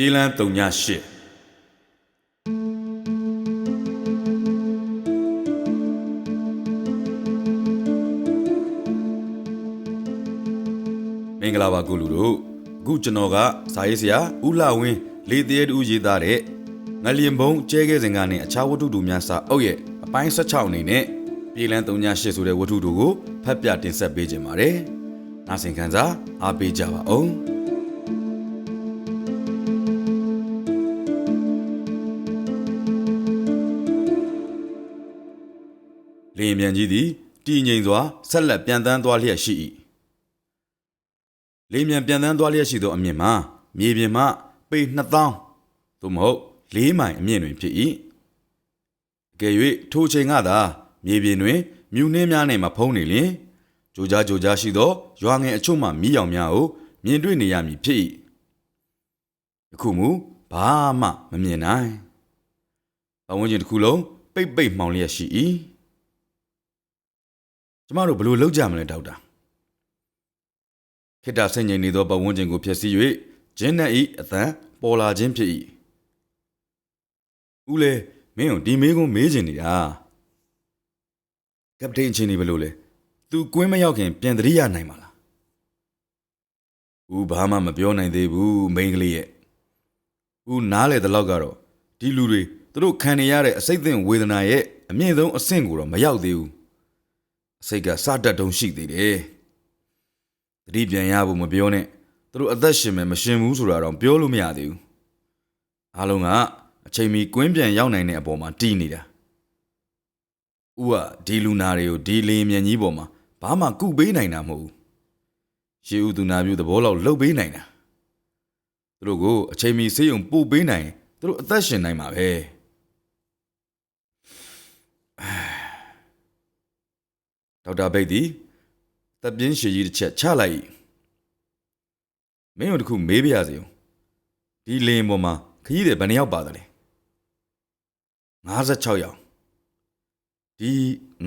ပြေးလန်း38မင်္ဂလာပါကိုလူတို့အခုကျွန်တော်ကဇာရေးဆရာဦးလှဝင်းလေတရေတူရေးသားတဲ့ငလျင်ဘုံကျဲခဲစဉ်ကနေအခြားဝတ္ထုတို့များစာအုပ်ရဲ့အပိုင်း16အနေနဲ့ပြေးလန်း38ဆိုတဲ့ဝတ္ထုတို့ကိုဖတ်ပြတင်ဆက်ပေးခြင်းပါတယ်။နားဆင်ခံစားအားပေးကြပါအောင်။ လေရင်မြန်ကြီးသည်တည်ငြိမ်စွာဆက်လက်ပြန်တန်းသွားလျက်ရှိ၏လေမြန်ပြန်တန်းသွားလျက်ရှိသောအမြင့်မှာမြေပြင်မှပေ2000သို့မဟုတ်၄မိုင်အမြင့်တွင်ဖြစ်၏ကယ်၍ထိုချိန်ကသာမြေပြင်တွင်မြူနှင်းများနှင့်မဖုံးနေလျင်ကြိုကြားကြိုကြားရှိသောရွာငယ်အချို့မှမိယောင်များကိုမြင်တွေ့နေရမည်ဖြစ်၏ယခုမူဘာမှမမြင်နိုင်ပဝန်းကျင်တစ်ခုလုံးပိတ်ပိတ်မှောင်လျက်ရှိ၏ ကျမတို့ဘယ်လိုလုပ်ကြမလဲဒေါက်တာခိတ္တဆင်ញင်နေသောပဝန်းကျင်ကိုဖျက်ဆီး၍ဂျင်းနဲ့ဤအသံပေါ်လာခြင်းဖြစ်၏ဦးလေမင်းတို့ဒီမေးခွန်းမေးချင်နေတာကပတိန်ချင်းနေဘယ်လိုလဲသူကွင်းမရောက်ခင်ပြန်တရိရနိုင်မှာလားဦးဘာမှမပြောနိုင်သေးဘူးမိန်းကလေးရဲ့ဦးနားလေတဲ့လောက်ကတော့ဒီလူတွေသူတို့ခံနေရတဲ့အစိတ်အသင့်ဝေဒနာရဲ့အမြင့်ဆုံးအဆင့်ကိုတော့မရောက်သေးဘူးအ စိတ်ကစတတ်တုံရှိသေးတယ်တတိပြန်ရဖို့မပြောနဲ့သူတို့အသက်ရှင်မယ်မရှင်ဘူးဆိုတာတော့ပြောလို့မရသေးဘူးအားလုံးကအချိန်မီကွင်းပြန်ရောက်နိုင်တဲ့အပေါ်မှာတီးနေတာဦးကဒီလူနာတွေကိုဒီလင်းမြန်ကြီးပေါ်မှာဘာမှကုပေးနိုင်တာမဟုတ်ဘူးရှေးဦးသူနာပြုသဘောလောက်လှုပ်ပေးနိုင်တာသူတို့ကိုအချိန်မီဆေးရုံပို့ပေးနိုင်ရင်သူတို့အသက်ရှင်နိုင်မှာပဲ ဒေါက်တာဘိတ်ဒီတပ်ပြင်းရှည်ကြီးတစ်ချက်ချလိုက်၏မင်းတို့တခုမေးပြရစီဦးဒီလင်းပေါ်မှာခကြီးတွေဘယ်နှယောက်ပါတယ်လဲ56ယောက်ဒီ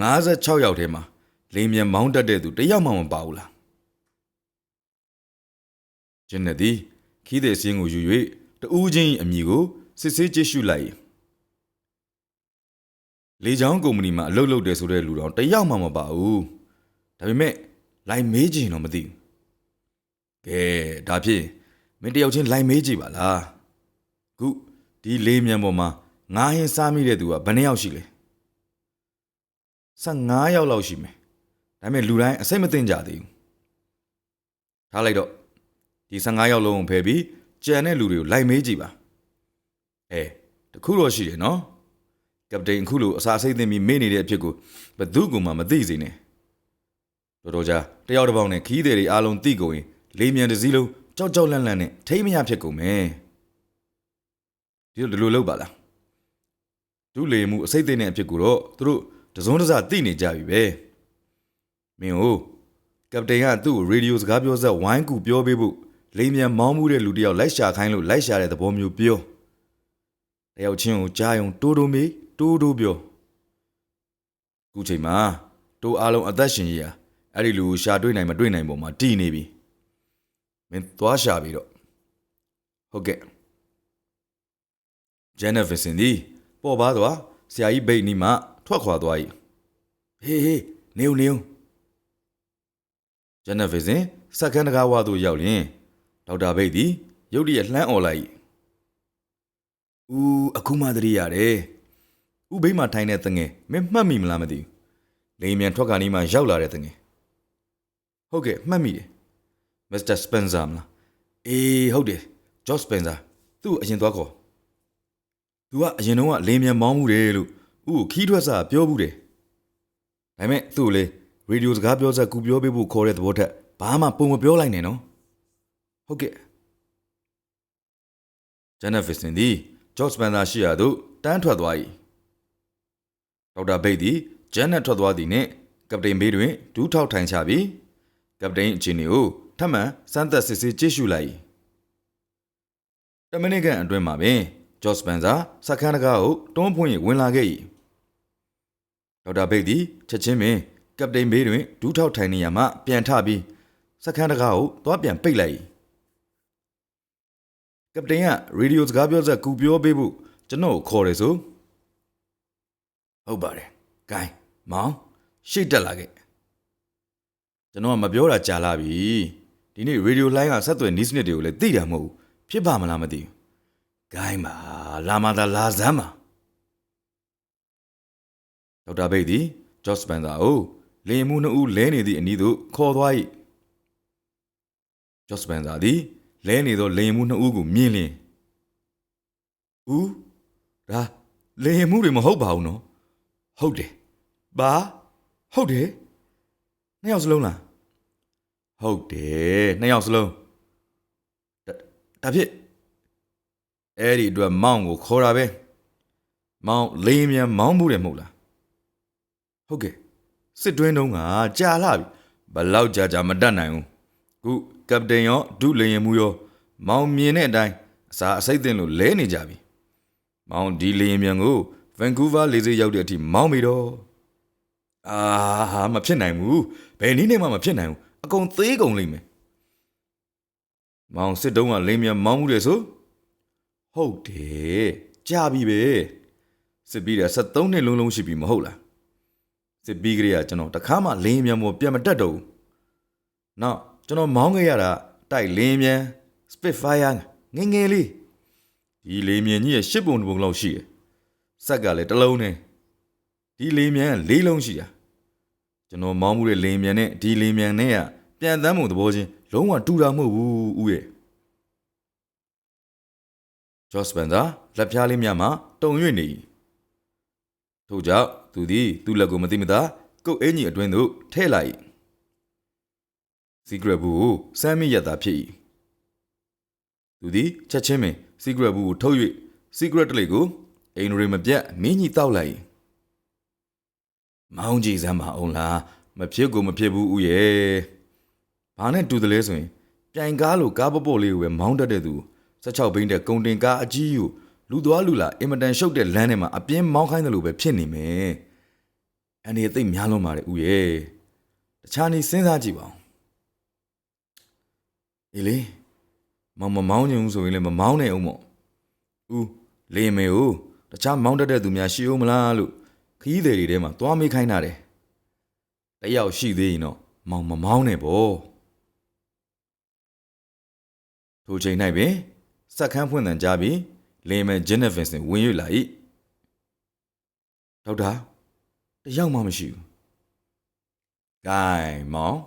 56ယောက်ထဲမှာလိန်မြန်မောင်းတက်တဲ့သူတစ်ယောက်မှမပါဘူးလားကျင်းနေသည်ခီးတဲ့စင်းကိုယူ၍တူးချင်း၏အမည်ကိုစစ်ဆေးကြည့်ရှုလိုက်၏ လေချောင်းကုမ္ပဏီမှာအလုပ်လုပ်တယ်ဆိုတဲ့လူတော်တစ်ယောက်မှမပါဘူးဒါပေမဲ့လိုက်မေးချင်တော့မသိဘူးကဲဒါဖြင့်မင်းတယောက်ချင်းလိုက်မေးကြည့်ပါလားခုဒီလေးမြန်ပေါ်မှာငားဟင်းစားမိတဲ့သူကဘယ်နှယောက်ရှိလဲ15ယောက်လောက်ရှိမယ်ဒါပေမဲ့လူတိုင်းအစိတ်မသိကြသေးဘူးထားလိုက်တော့ဒီ15ယောက်လုံးကိုဖယ်ပြီးကြံတဲ့လူတွေကိုလိုက်မေးကြည့်ပါအဲတခုတော့ရှိတယ်နော် ကပတိန်အခုလိုအစာစိတ်သိမ်းပြီးမေ့နေတဲ့အဖြစ်ကိုဘယ်သူမှမသိစေနဲ့တော်တော်ကြာတယောက်တစ်ပေါက်နဲ့ခီးသည်တွေအားလုံးသိကုန်ရင်လေးမြန်တစ်စည်းလုံးကြောက်ကြောက်လန့်လန့်နဲ့ထိမ့်မရဖြစ်ကုန်မယ်ဒီလိုဒီလိုလုပ်ပါလားဒုလေမှုအစိတ်သိမ်းတဲ့အဖြစ်ကိုတော့သူတို့တစုံတစသိနေကြပြီပဲမင်းဟိုကပတိန်ကသူ့ကိုရေဒီယိုစကားပြောဆက်ဝိုင်းကူပြောပေးဖို့လိမ်မြန်မောင်းမှုတဲ့လူတစ်ယောက်လိုက်ရှာခိုင်းလို့လိုက်ရှာတဲ့သဘောမျိုးပြောတယောက်ချင်းကိုကြားယုံတိုးတိုးမေး တိုးတိုးပြောခုချိန်မှာတိုးအားလုံးအသက်ရှင်ရည်ဟာအဲ့ဒီလူကိုရှာတွေ့နိုင်မတွေ့နိုင်ပုံမှာတည်နေပြီမင်းသွားရှာပြီးတော့ဟုတ်ကဲ့ဂျန်နဖစ်စင်ဒီပေါ်ပါသွားဆရာကြီးဘိတ်နီမှထွက်ခွာသွား၏ဟေးဟေးနေဦးနေဦးဂျန်နဖစ်စင်စက္ကန့်တကားဝါသို့ရောက်လျင်ဒေါက်တာဘိတ်သည်ရုတ်တရက်လှမ်းអော်လိုက်။ဦးအခုမှသတိရတယ်။ ဦးဘိတ်မှထိုင်တဲ့တငယ်မင်းမှတ်မိမလားမသိဘူး။လိန်မြန်ထွက်ခါနီးမှရောက်လာတဲ့တငယ်။ဟုတ်ကဲ့မှတ်မိတယ်။မစ္စတာစပန်ဆာမလား။အေးဟုတ်တယ်။ဂျော့စပန်ဆာသူ့အရင်သွားခေါ်။ तू ကအရင်တုန်းကလိန်မြန်မောင်းမှုတယ်လို့ဦးကိုခီးထွက်စာပြောဘူးတယ်။ဒါပေမဲ့သူ့လေရေဒီယိုစကားပြောဆက်ကူပြောပေးဖို့ခေါ်တဲ့သဘောထက်ဘာမှပုံမပြောလိုက်နဲ့နော်။ဟုတ်ကဲ့ဂျန်နဖစ်စင်သည်ဂျော့စပန်သာရှိရာသို့တန်းထွက်သွား၏ ဒေါက်တာဘိတ်သည်ဂျန်နက်ထွက်သွားသည်နှင့်ကပတိန်ဘေးတွင်ဒူးထောက်ထိုင်ချပြီးကပတိန်အချင်းကိုထပ်မံစမ်းသပ်စစ်ဆေးကြည့်ရှုလိုက်၏တမနစ်ခန့်အတွင်းမှာပင်ဂျော့စပန်သာစခန်းတကားကိုတွန်းဖွင့်၍ဝင်လာခဲ့၏ဒေါက်တာဘိတ်သည်ချက်ချင်းပင်ကပတိန်ဘေးတွင်ဒူးထောက်ထိုင်နေရမှပြန်ထပြီးစခန်းတကားကိုသွားပြန်ပိတ်လိုက်၏ကပတိန်ကရေဒီယိုစကားပြောဆက်ကူပြောပေးဖို့ကျွန်တော်ကိုခေါ်တယ်ဆို ဟုတ်ပါတယ်ဂိုင်းမောင်ရှေ့တက်လာခဲ့ကျွန်တော်ကမပြောတာကြာလာပြီဒီနေ့ရေဒီယိုလိုင်းကဆက်သွယ်နီးစနစ်တွေကိုလည်းသိတာမဟုတ်ဘူးဖြစ်ပါမလားမသိဘူးဂိုင်းပါလာမသာလာစမ်းပါဒေါက်တာဘိတ်သည်ဂျော့စပန်သာကိုလေယာဉ်မှုနှစ်ဦးလဲနေသည့်အနီးသို့ခေါ်သွား၏ဂျော့စပန်သာသည်လဲနေသောလေယာဉ်မှုနှစ်ဦးကိုမြင်လျင်ဦးဒါလေယာဉ်မှုတွေမဟုတ်ပါဘူးနော် ဟုတ်တယ်ဘာဟုတ်တယ်နှစ်ယောက်စလုံးလားဟုတ်တယ်နှစ်ယောက်စလုံးဒါဒါဖြစ်အဲ့ဒီအတွက်မောင်ကိုခေါ်တာပဲမောင်လေယာဉ်မြန်မောင်းမှုတယ်မဟုတ်လားဟုတ်ကဲ့စစ်တွင်းတုန်းကကြာလာပြီဘလောက်ကြာကြာမတတ်နိုင်ဘူးခုကပတိန်ရောဒုလေယာဉ်မှုရော မောင်မြင်တဲ့အတိုင်းအစာအစိတ်တင်လို့လဲနေကြပြီ။မောင်ဒီလေရင်မြန်ကို ဗန်ကူးဗားလေဆိပ်ရောက်တဲ့အထိမောင်းပြီတော့။အာဟာမဖြစ်နိုင်ဘူး။ဘယ်နည်းနဲ့မှမဖြစ်နိုင်ဘူး။အကုန်သေးကုန်လိမ့်မယ်။မောင်စစ်တုံးကလေမြန်မောင်းမှုတယ်ဆို။ဟုတ်တယ်။ကြာပြီပဲ။စစ်ပြီးတဲ့73နှစ်လုံးလုံးရှိပြီမဟုတ်လား။စစ်ပြီးကြရကျွန်တော်တခါမှလေမြန်မောပြန်မတက်တော့ဘူး။နောက်ကျွန်တော်မောင်းခဲ့ရတာတိုက်လင်းမြန် Spitfire ငယ်ငယ်လေးဒီလေးမြန်ကြီးရဲ့ရှစ်ပုံတစ်ပုံလောက်ရှိတယ်။ စက်ကလည်းတစ်လုံးနဲ့ဒီလေးမြန်ကလေးလုံးရှိတာ။ကျွန်တော်မောင်းမှုတဲ့လေးမြန်နဲ့ဒီလေးမြန်နဲ့ကပြန်တမ်းမှုသဘောချင်းလုံးဝတူတာမဟုတ်ဘူးဦးရဲ့။ဂျော့စပန်သာလက်ဖြားလေးများမှာတုံ၍နေ၏။ထို့ကြောင့်သူသည်သူ့လက်ကိုမသိမသာကုတ်အင်းကြီးအတွင်းသို့ထဲ့လိုက်၏။ secret ဘူးကိုစမ်းမိရတာဖြစ်၏။သူသည်ချက်ချင်းပင် secret ဘူးကိုထုတ်၍ secret တလေးကို အိမ်ရီမပြတ်မင်းကြီးတောက်လိုက်။မောင်းကြည့်စမ်းပါအောင်လားမဖြစ်ကိုမဖြစ်ဘူးဦးရဲ့။ဘာနဲ့တူတယ်လဲဆိုရင်ပြိုင်ကားလိုကားပပေါ့လေးကိုပဲမောင်းတတ်တဲ့သူ16ဘိန်းတဲ့ကုံတင်ကားအကြီးကိုလူသွားလူလာအင်မတန်ရှုပ်တဲ့လမ်းထဲမှာအပြင်းမောင်းခိုင်းတယ်လို့ပဲဖြစ်နေမယ်။အနေသိပ်များလွန်ပါတယ်ဦးရဲ့။တခြားနေစဉ်းစားကြည့်ပါဦး။အေးလေမောင်မမောင်းချင်ဘူးဆိုရင်လည်းမမောင်းနိုင်အောင်ပေါ့။ဦးလေမေကို တခြားမောင်းတတ်တဲ့သူများရှိဦးမလားလို့ခီးသည်တွေထဲမှာသွားမေးခိုင်းတာတယ်။တယောက်ရှိသေးရင်တော့မောင်မမောင်းနဲ့ပေါ့။ထိုချိန်၌ပင်စက်ခန်းဖွင့်တန်ကြားပြီးလေမဲဂျင်းနက်ဗင်စင်ဝင်၍လာ၏။ဒေါက်တာတယောက်မှမရှိဘူး။ဂိုင်းမောင်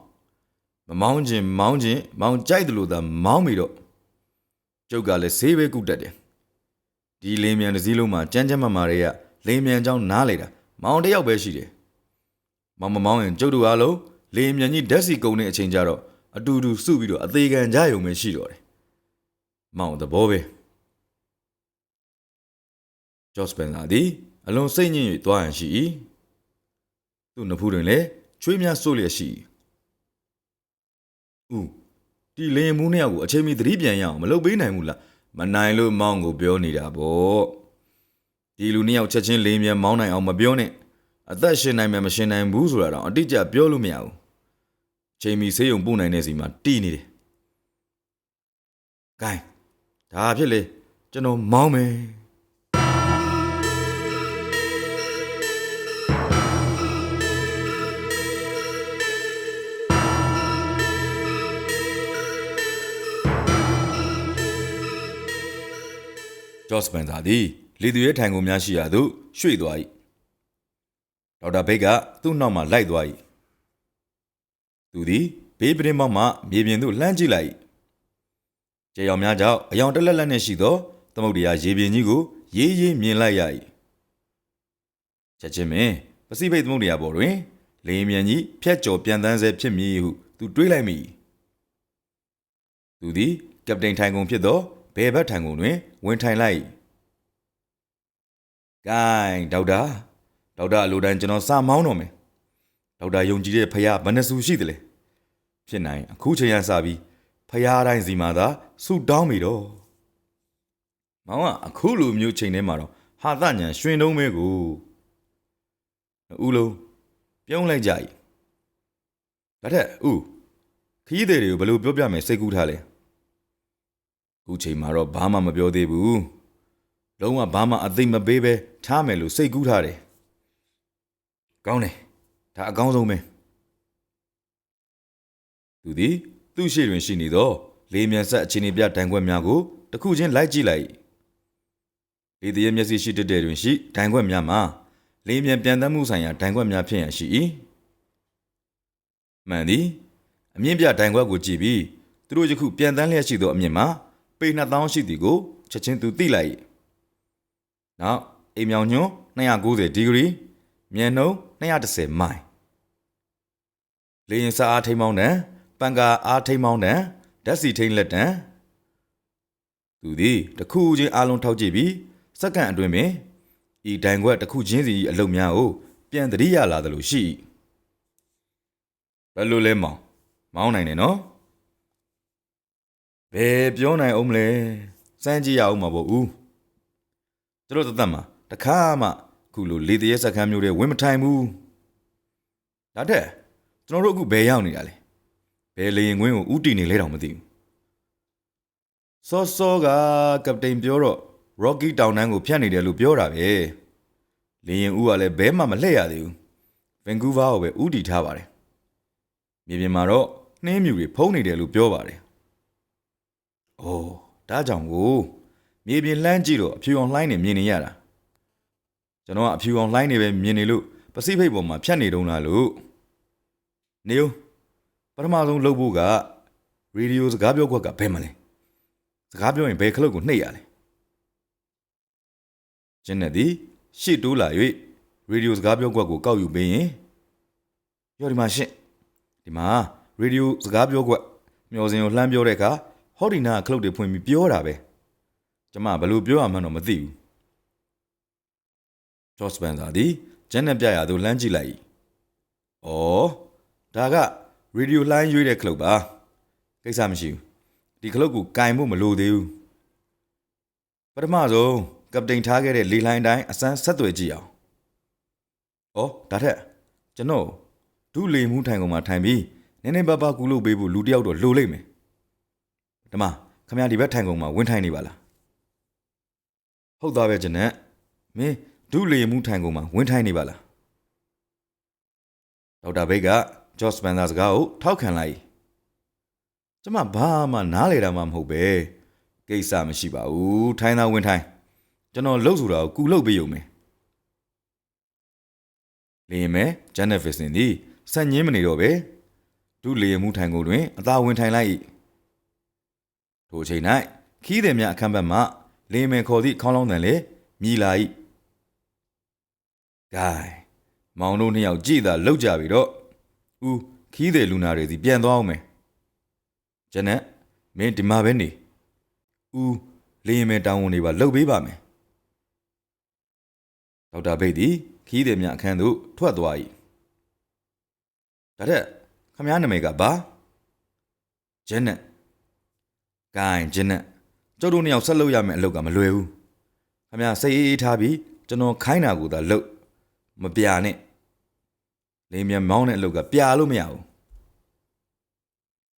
မမောင်းခြင်းမောင်းခြင်းမောင်ကြိုက်တယ်လို့သာမောင်းပြီတော့ကျုပ်ကလည်းဈေးပဲကုတ်တက်တယ် ဒီလင်းမြန်တစ်စည်းလုံးမှာကြမ်းကြမ်းမာမာတွေကလင်းမြန်ကြောင်းနားလေတာမောင်တစ်ယောက်ပဲရှိတယ်မောင်မမောင်းရင်ကျုပ်တို့အားလုံးလင်းမြန်ကြီးဓာတ်စီကုံတဲ့အချိန်ကျတော့အတူတူစုပြီးတော့အသေးခံကြရုံပဲရှိတော့တယ်မောင်သဘောပဲဂျော့စပန်လာသည်အလွန်စိတ်ညစ်၍သွားရန်ရှိ၏သူ့နဖူးတွင်လည်းချွေးများစိုးလျက်ရှိ၏ဦးဒီလင်မူးနှစ်ယောက်ကိုအချိန်မီသတိပြန်ရအောင်မလုပ်ပေးနိုင်ဘူးလား မနိုင်လို့မောင်းကိုပြောနေတာပေါ့ဒီလူနှစ်ယောက်ချက်ချင်းလင်းမြန်မောင်းနိုင်အောင်မပြောနဲ့အသက်ရှင်နိုင်မယ်မရှင်နိုင်ဘူးဆိုတာတော့အတိအကျပြောလို့မရဘူးချိန်မီဆေးရုံပို့နိုင်တဲ့စီမှာတီးနေတယ်ဂိုင်းဒါဖြစ်လေကျွန်တော်မောင်းမယ် ဂျော့စပန်သာသည်လေသူရဲထိုင်ကုန်များရှိရာသို့ရွှေ့သွား၏ဒေါက်တာဘိတ်ကသူ့နောက်မှလိုက်သွား၏သူသည်ဘေးပရင်မောက်မှမြေပြင်သို့လှမ်းကြည့်လိုက်၏ကျေရောင်များကြောင့်အယောင်တက်လက်လက်နှင့်ရှိသောသမုဒ္ဒရာရေပြင်ကြီးကိုရေးရေးမြင်လိုက်ရ၏ချက်ချင်းပင်ပစိဖိတ်သမုဒ္ဒရာပေါ်တွင်လေယာဉ်မြန်ကြီးဖြတ်ကျော်ပြန်တန်းဆဲဖြစ်မည်ဟုသူတွေးလိုက်မိသူသည်ကပတိန်ထိုင်ကုန်ဖြစ်သော ဘယ်ဘက်ထိုင်ကုန်တွင် ဝင်ထိုင်လိုက်၏ဂိုင်းဒေါက်တာဒေါက်တာအလိုတိုင်းကျွန်တော်စာမောင်းတော့မယ်ဒေါက်တာယုံကြည်တဲ့ဖခင်ဘယ်နှစုရှိသလဲဖြစ်နိုင်အခုချိန်ရစပြီးဖခင်တိုင်းစီမှာသာဆူတောင်းပြီတော့မောင်ကအခုလိုမျိုးချိန်ထဲမှာတော့ဟာသညံရွှင်တုံးမဲကိုဦးလုံးပြုံးလိုက်ကြ၏ဒါထက်ဦးခီးသည်တွေကိုဘယ်လိုပြောပြမယ်စိတ်ကူးထားလဲ ခုချိန်မှာတော့ဘာမှမပြောသေးဘူးလုံးဝဘာမှအသိမပေးပဲထားမယ်လို့စိတ်ကူးထားတယ်ကောင်းတယ်ဒါအကောင်းဆုံးပဲသူသည်သူ့ရှေ့တွင်ရှိနေသောလေးမြန်ဆက်အခြေအနေပြဒိုင်ခွက်များကိုတစ်ခုချင်းလိုက်ကြည့်လိုက်လေတရဲ့မျက်စိရှိတတ်တဲ့တွင်ရှိဒိုင်ခွက်များမှာလေးမြန်ပြန်တမ်းမှုဆိုင်ရာဒိုင်ခွက်များဖြစ်ရန်ရှိ၏မှန်သည်အမြင့်ပြဒိုင်ခွက်ကိုကြည့်ပြီးသူတို့ယခုပြန်တမ်းလျက်ရှိသောအမြင့်မှာ ပေ2000ရှိသည်ကိုချက်ချင်းသူသိလိုက်၏နောက်အိမ်မြောင်ညွန်း290ဒီဂရီမြန်နှုန်း210မိုင်လေရင်စာအားထိန်မောင်းတန်ပန်ကာအားထိန်မောင်းတန်ဓာတ်စီထိန်လက်တန်သူသည်တစ်ခုချင်းအားလုံးထောက်ကြည့်ပြီးစက္ကန့်အတွင်းပင်ဤဒိုင်ခွက်တစ်ခုချင်းစီအလုပ်များကိုပြန်တရိရလာသလိုရှိ၏ဘယ်လိုလဲမောင်မောင်းနိုင်တယ်နော် ဘယ်ပြောနိုင်အောင်မလဲစမ်းကြည့်ရအောင်မပေါ့ဦးသူတို့သက်သက်မှာတခါမှခုလိုလေတရက်စက္ကန့်မျိုးတွေဝင်မထိုင်ဘူးဒါတဲ့ကျွန်တော်တို့အခုဘယ်ရောက်နေတာလဲဘယ်လေရင်ကွင်းကိုဥတီနေလဲတောင်မသိဘူးစောစောကကပတိန်ပြောတော့ Rocky တောင်တန်းကိုဖြတ်နေတယ်လို့ပြောတာပဲလေရင်ဦးကလည်းဘဲမှမလှည့်ရသေးဘူး Vancouver ကိုပဲဥတီထားပါတယ်မြေပြင်မှာတော့နှင်းမြူတွေဖုံးနေတယ်လို့ပြောပါတယ်။ အိုးဒါကြောင့်ကိုမြေပြင်လှမ်းကြည့်တော့အဖြူအောင်လှိုင်းနေမြင်နေရတာ။ကျွန်တော်ကအဖြူအောင်လှိုင်းနေပဲမြင်နေလို့ပစိဖိတ်ပေါ်မှာဖြတ်နေတုံးလားလို့နေဦးပထမဆုံးလှုပ်ဖို့ကရေဒီယိုစကားပြောခွက်ကဘယ်မှာလဲ။စကားပြောရင်ဘယ်ခလုတ်ကိုနှိပ်ရလဲ။ကျင်းနဲ့ဒီရှေ့တိုးလာ၍ရေဒီယိုစကားပြောခွက်ကိုကောက်ယူပေးရင်ရောဒီမှာရှင့်ဒီမှာရေဒီယိုစကားပြောကွက်မျောစင်ကိုလှမ်းပြောတဲ့အခါ ဟော်ဒီနာကခလုတ်တွေဖွင့်ပြီးပြောတာပဲကျမဘယ်လိုပြောရမှန်းတော့မသိဘူးဂျော့စပန်သာသည်ဂျန်နဲ့ပြရသူလှမ်းကြည့်လိုက်။အော်ဒါကရေဒီယိုလှမ်းရွေးတဲ့ခလုတ်ပါကိစ္စမရှိဘူးဒီခလုတ်ကိုကင်ဖို့မလိုသေးဘူးပထမဆုံးကပတိန်ထားခဲ့တဲ့လေလိုင်းတိုင်းအစမ်းဆက်သွယ်ကြည့်အောင်။အော်ဒါထက်ကျွန်တော်ဒုလေမှုထိုင်ကုန်မှာထိုင်ပြီးနည်းနည်းပါးပါးကူလို့ပေးဖို့လူတစ်ယောက်တော့လိုလိမ့်မယ်။ ဓမ္မခမရဒီဘက်ထိုင်ကုန်မှာဝင်ထိုင်နေပါလား။ဟုတ်သားပဲကျွန်တော်မင်းဒုလေမှုထိုင်ကုန်မှာဝင်ထိုင်နေပါလား။ဒေါက်တာဘိတ်ကဂျော့စပန်သာစကားကိုထောက်ခံလိုက်။ကျမဘာမှနားလေတာမှမဟုတ်ပဲ။ကိစ္စမရှိပါဘူး။ထိုင်သာဝင်ထိုင်။ကျွန်တော်လှုပ်ဆိုတာကိုကူလှုပ်ပေးရုံပဲ။လင်းမဲဂျန်နက်ဖစ်စင်သည်ဆက်ညင်းမနေတော့ပဲဒုလေမှုထိုင်ကုန်တွင်အသာဝင်ထိုင်လိုက်၏ ထိုအချိန်၌ခီးသည်များအခန်းဘက်မှလင်းမဲခေါ်သည့်ခေါင်းလောင်းတန်လေမြည်လာ၏ဂိုင်မောင်တို့နှစ်ယောက်ကြည်သာလောက်ကြပြီတော့ဦးခီးသည်လူနာတွေစီပြန်သွားအောင်မယ်ဂျန်နက်မင်းဒီမှာပဲနေဦးလင်းမဲတောင်းဝန်တွေပါလှုပ်ပေးပါမယ်ဒေါက်တာဘိတ်သည်ခီးသည်များအခန်းသို့ထွက်သွား၏ဒါတဲ့ခမည်းနာမည်ကဘာဂျန်နက် ဂိုင်းဂျန်နက်ကျုပ်တို့နှစ်ယောက်ဆက်လုပ်ရမယ့်အလုပ်ကမလွယ်ဘူးခမည်းစိတ်အေးအေးထားပြီးကျွန်တော်ခိုင်းတာကိုသာလုပ်မပြာနဲ့လိမ်မြန်မောင်းတဲ့အလုပ်ကပြာလို့မရဘူး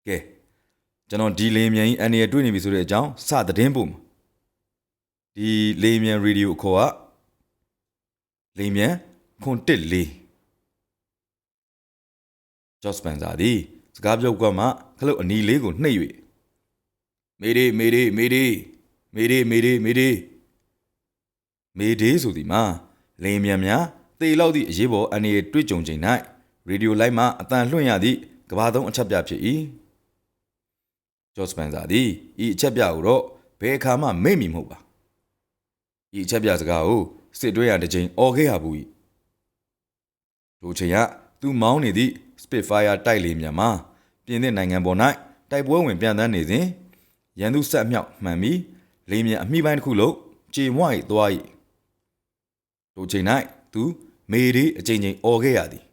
ကဲကျွန်တော်ဒီလိမ်မြန်ကြီးအန်ရတွေ့နေပြီဆိုတဲ့အကြောင်းစသတင်းပို့မှာဒီလိမ်မြန်ရေဒီယိုအခေါ်ကလိမ်မြန်ခွန်တစ်လေးဂျော့စပန်ဆာသည်စကားပြောကွက်မှခလုတ်အနီလေးကိုနှိပ်၍ မေဒီမေဒီမေဒီမေဒီမေဒီမေဒီမေဒီဆိုသည်မှာလိမ်မြန်များသေလောက်သည့်အရေးပေါ်အနေနဲ့တွေ့ကြုံချိန်၌ရေဒီယိုလိုက်မှအတန်လွှင့်ရသည့်ကဘာသုံးအချက်ပြဖြစ်၏ဂျော့စပန်ဆာသည်ဤအချက်ပြကိုတော့ဘယ်အခါမှမေ့မိမဟုတ်ပါဤအချက်ပြစကားကိုစစ်တွဲရတစ်ချိန်អော်ခဲ့ရဘူး၏ထိုချိန်ကသူမောင်းနေသည့် Spitfire တိုက်လေမြန်မှာပြင်သစ်နိုင်ငံပေါ်၌တိုက်ပွဲဝင်ပြန်တန်းနေစဉ် ရန်သူဆက်အမြောက်မှန်ပြီးလေမြန်အမိပိုင်းတစ်ခုလုံးကြေမွိုက်သွား၏တို့ချိန်၌သူမေရီအချိန်ချင်းអော်ခဲ့ရသည်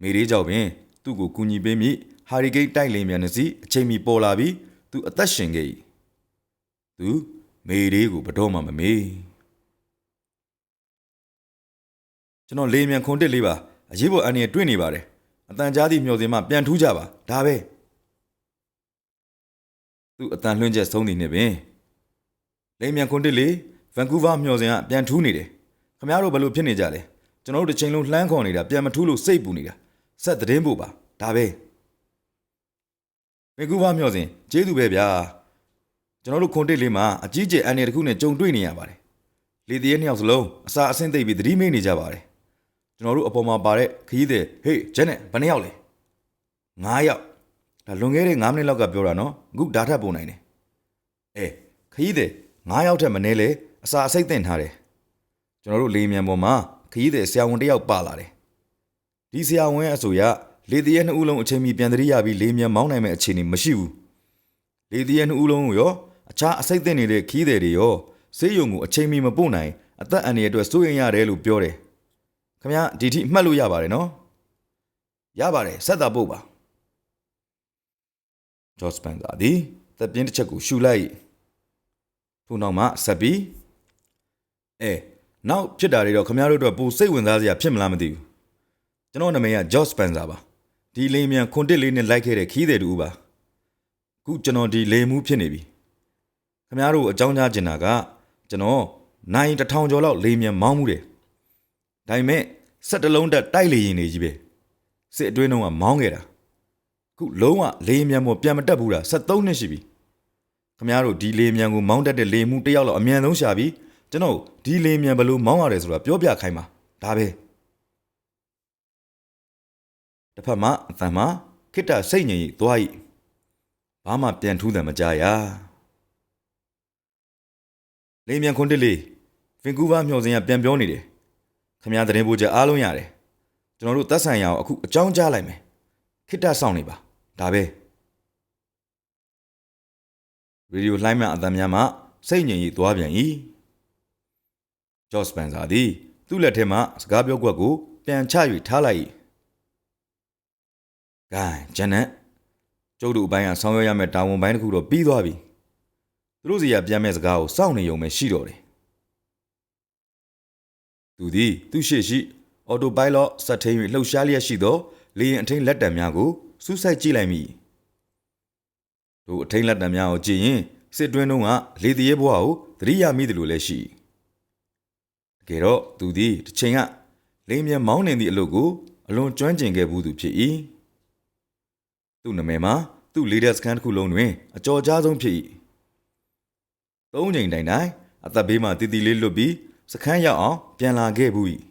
မေရီကြောင့်ပင်သူ့ကိုကူညီပေးမိဟာရီကိတ်တိုက်လေမြန်တစ်စီးအချိန်မီပေါ်လာပြီးသူအသက်ရှင်ခဲ့၏သူမေရီကိုဘတော်မှမမေးကျွန်တော်လေမြန်ခွန်တစ်လေးပါအရေးပေါ်အန်ရတွေ့နေပါတယ်အတန်ကြားသည့်မျှော်စင်မှပြန်ထူးကြပါဒါပဲ သူ့အတန်လွှင့်ချက်ဆုံးသည်နှင့်ပင်လိမ်မြန်ခွန်တစ်လေဗန်ကူးဗားမျှော်စင်ကပြန်ထူးနေတယ်ခမရတို့ဘယ်လိုဖြစ်နေကြလဲကျွန်တော်တို့တစ်ချိန်လုံးလှမ်းခေါ်နေတာပြန်မထူးလို့စိတ်ပူနေတာဆက်သတင်းပို့ပါဒါပဲဗန်ကူးဗားမျှော်စင်ကျေးဇူးပဲဗျာကျွန်တော်တို့ခွန်တစ်လေးမှာအကြီးကျယ်အန်ရတစ်ခုနဲ့ကြုံတွေ့နေရပါတယ်လေတည်းရဲ့နှစ်ယောက်စလုံးအစာအဆင့်သိပ်ပြီးသတိမေ့နေကြပါတယ်ကျွန်တော်တို့အပေါ်မှာပါတဲ့ခရီးသည်ဟေးဂျက်နဲ့ဘယ်နှစ်ယောက်လဲ9ယောက် ဒါလွန်ခဲ့တဲ့9မိနစ်လောက်ကပြောတာနော်အခုဒါထပ်ပုံနိုင်တယ်အဲခရီးသည်9ယောက်ထက်မနည်းလေအစာအစိတ်တင်ထားတယ်ကျွန်တော်တို့လေမြန်ပေါ်မှာခရီးသည်ဆရာဝန်တစ်ယောက်ပါလာတယ်ဒီဆရာဝန်အဆိုရလေတရဲနှစ်ဦးလုံးအချိန်မီပြန်တရိရပြီးလေမြန်မောင်းနိုင်မဲ့အခြေအနေမရှိဘူးလေတရဲနှစ်ဦးလုံးကိုရောအခြားအစိတ်တင်နေတဲ့ခရီးသည်တွေရောဆေးရုံကိုအချိန်မီမပို့နိုင်အသက်အန္တရာယ်အတွက်စိုးရိမ်ရတယ်လို့ပြောတယ်ခင်ဗျားဒီထိမှတ်လို့ရပါတယ်နော်ရပါတယ်ဆက်တာပို့ပါ ဂျော့စပန်သာသည်သက်ပြင်းတစ်ချက်ကိုရှူလိုက်ထို့နောက်မှဆက်ပြီးအဲနောက်ဖြစ်တာတွေတော့ခင်ဗျားတို့အတွက်ပိုစိတ်ဝင်စားစရာဖြစ်မလားမသိဘူးကျွန်တော်နာမည်ကဂျော့စပန်သာပါဒီလေမြန်ခွန်တစ်လေးနဲ့လိုက်ခဲ့တဲ့ခီးတဲ့တူပါအခုကျွန်တော်ဒီလေမှုဖြစ်နေပြီခင်ဗျားတို့အကြောင်းကြားချင်တာကကျွန်တော်နိုင်တစ်ထောင်ကျော်လောက်လေမြန်မောင်းမှုတယ်ဒါပေမဲ့စက်တလုံးတက်တိုက်လေရင်နေကြီးပဲစစ်အတွင်းတော့ကမောင်းခဲ့တာ ခုလုံးဝလေမြန်ပေါ်ပြန်မတက်ဘူးလား73နှစ်ရှိပြီခမရတို့ဒီလေမြန်ကိုမောင်းတက်တဲ့လေမှုတစ်ယောက်လောက်အမြန်ဆုံးရှာပြီးကျွန်တော်ဒီလေမြန်ဘယ်လိုမောင်းရတယ်ဆိုတာပြောပြခိုင်းပါဒါပဲတစ်ဖက်မှာအသံမှာခိတ္တစိတ်ငြိမ်ရီသွားဤဘာမှပြန်ထူးတယ်မကြရလေမြန်ခွန်းတစ်လေးဗင်ကူးဗားမျှော်စင်ကပြန်ပြောနေတယ်ခမရသတင်းပို့ချက်အားလုံးရတယ်ကျွန်တော်တို့သက်ဆိုင်ရာကိုအခုအကြောင်းကြားလိုက်မယ်ခိတ္တဆောင်နေပါ ဒါပဲရေဒီယိုလှိုင်းမှအသံများမှစိတ်ငြိမ်ရေးသွားပြန်၏ဂျော့စပန်ဆာသည်သူ့လက်ထဲမှစကားပြောကွက်ကိုပြန်ချ၍ထားလိုက်၏ဂိုင်းဂျန်နက်ကျုပ်တို့အပိုင်းကဆောင်ရွက်ရမယ့်တာဝန်ပိုင်းတစ်ခုတော့ပြီးသွားပြီသူတို့စီကပြန်မဲ့စကားကိုစောင့်နေုံပဲရှိတော့တယ်သူသည်သူ့ရှေ့ရှိအော်တိုပိုင်လော့စက်ထိန်၍လှုပ်ရှားလျက်ရှိသောလေရင်အထင်းလက်တံများကို စူးစိုက်ကြည့်လိုက်မိတို့အထင်းလက်တံများကိုကြည့်ရင်စစ်တွင်းတုန်းကလေတရေဘွားကိုသတိရမိတယ်လို့လည်းရှိတကယ်တော့သူသည်တစ်ချိန်ကလိမ်မြန်မောင်းနေသည့်အလုပ်ကိုအလွန်ကျွမ်းကျင်ခဲ့ဘူးသူဖြစ်၏သူ့နာမည်မှာသူ့လေဒက်စကန်တစ်ခုလုံးတွင်အကြော်ကြားဆုံးဖြစ်၏သုံးချိန်တိုင်တိုင်အသက်ဘေးမှတည်တည်လေးလွတ်ပြီးစခန်းရောက်အောင်ပြန်လာခဲ့ဘူး၏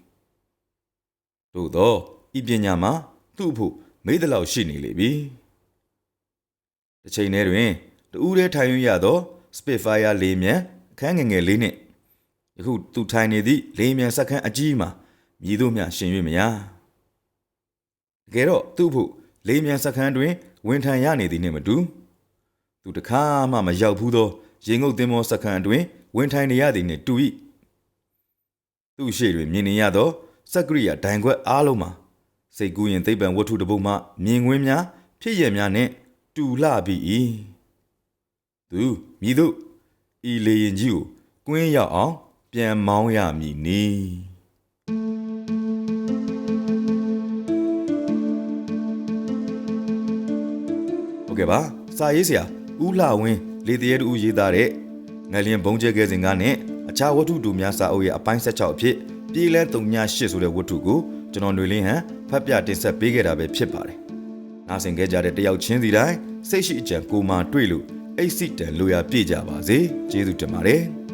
တို့တော့ဤပညာမှာသူ့အဖို့ မေးသလောက်ရှိနေလေပြီတစ်ချိန်တည်းတွင်တူးရဲထိုင်ရရသော Spitfire လေးမြန်အခန်းငယ်ငယ်လေးနှင့်ယခုသူထိုင်နေသည့်လေးမြန်စက္ကန့်အကြီးမှာမြည်တို့မျှရှင်၍မရတကယ်တော့သူ့ဖို့လေးမြန်စက္ကန့်တွင်ဝင်ထန်ရနေသည်နှင့်မတူသူတခါမှမရောက်ဘူးသောရေငုပ်သင်္ဘောစက္ကန့်တွင်ဝင်ထိုင်နေရသည်နှင့်တူ၏သူ့ရှေ့တွင်မြင်နေရသောစက်ကရိယာဒိုင်ခွက်အားလုံးမှာ စိတ်ကူးရင်သိပ္ပံဝတ္ထုတစ်ပုဒ်မှမြင်ကွင်းများဖြစ်ရများနဲ့တူလှပြီး၏သူမြည်တို့ဤလေရင်ကြီးကိုကွင်းရောက်အောင် ပြန်မောင်းရမည်နီဟုတ်ကဲ့ပါစာရေးဆရာဦးလှဝင်းလေတရဲတူရေးသားတဲ့ငလျင်ဘုံကျဲကဲစဉ်ကနဲ့အခြားဝတ္ထုတူများစာအုပ်ရဲ့အပိုင်း16အဖြစ်ပြည်လဲ308ဆိုတဲ့ဝတ္ထုကိုကျွန်တော်ຫນွေလင်းဟန် ဖတ်ပြတင်ဆက်ပေးခဲ့တာပဲဖြစ်ပါတယ်။နားဆင်ခဲ့ကြတဲ့တယောက်ချင်းစီတိုင်းစိတ်ရှိအကြံကိုမာတွေ့လို့အိတ်စိတန်လိုရာပြည့်ကြပါစေ။ကျေးဇူးတင်ပါတယ်။